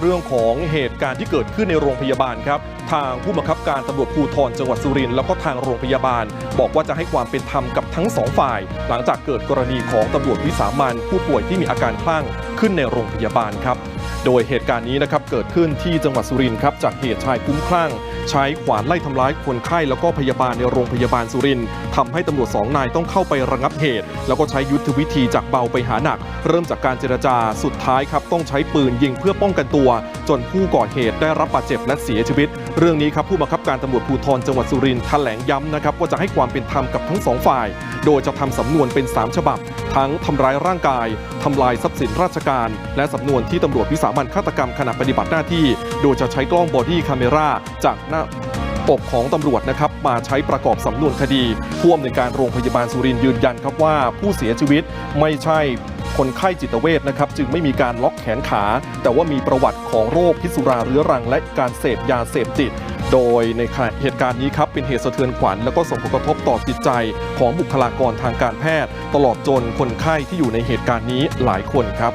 เรื่องของเหตุการณ์ที่เกิดขึ้นในโรงพยาบาลครับ ทางผู้บังคับการตำรวจภูธรจังหวัดสุรินทร์แล้วก็ทางโรงพยาบาล บอกว่าจะให้ความเป็นธรรมกับทั้งสองฝ่าย หลังจากเกิดกรณีของตำรวจวิสามันผู้ป่วยที่มีอาการคลั่งขึ้นในโรงพยาบาลครับ โดยเหตุการณ์นี้นะครับเกิดขึ้นที่จังหวัดสุรินทร์ครับจากเหตุชายคุ้มคลั่ง ใช้ขวานไล่ทำร้ายคนไข้แล้วก็พยาบาลในโรงพยาบาลสุรินทร์ทำให้ตำรวจสองนายต้องเข้าไประงับเหตุ แล้วก็ใช้ยุทธวิธีจากเบาไปหาหนัก เริ่มจากการเจรจาสุดท้ายครับต้องใช้ปืนยิงเพื่อป้องกันตัว จนผู้ก่อเหตุได้รับบาดเจ็บและเสียชีวิต เรื่องนี้ครับผู้บังคับการตำรวจภูธรจังหวัดสุรินทร์แถลงย้ำนะครับว่าจะให้ความเป็นธรรมกับทั้งสองฝ่ายโดยจะทำสำนวนเป็น 3 ฉบับ ทั้งทำร้ายร่างกายทำลายทรัพย์สินราชการ และสำนวนที่ตำรวจวิสามันฆาตกรรมขณะปฏิบัติหน้าที่ โดยจะใช้กล้องบอดี้คาเมราจากหน้าปกของตำรวจนะครับมาใช้ประกอบสำนวนคดีผู้อำนวยการโรงพยาบาลสุรินยืนยันครับว่าผู้เสียชีวิตไม่ใช่คนไข้จิตเวชนะครับจึงไม่มีการล็อกแขนขา แต่ว่ามีประวัติของโรคพิษสุราเรื้อรังและการเสพยาเสพติด โดยในเหตุการณ์นี้ครับเป็นเหตุสะเทือนขวัญและก็ส่งผลกระทบต่อจิตใจของบุคลากรทางการแพทย์ ตลอดจนคนไข้ที่อยู่ในเหตุการณ์นี้หลายคนครับ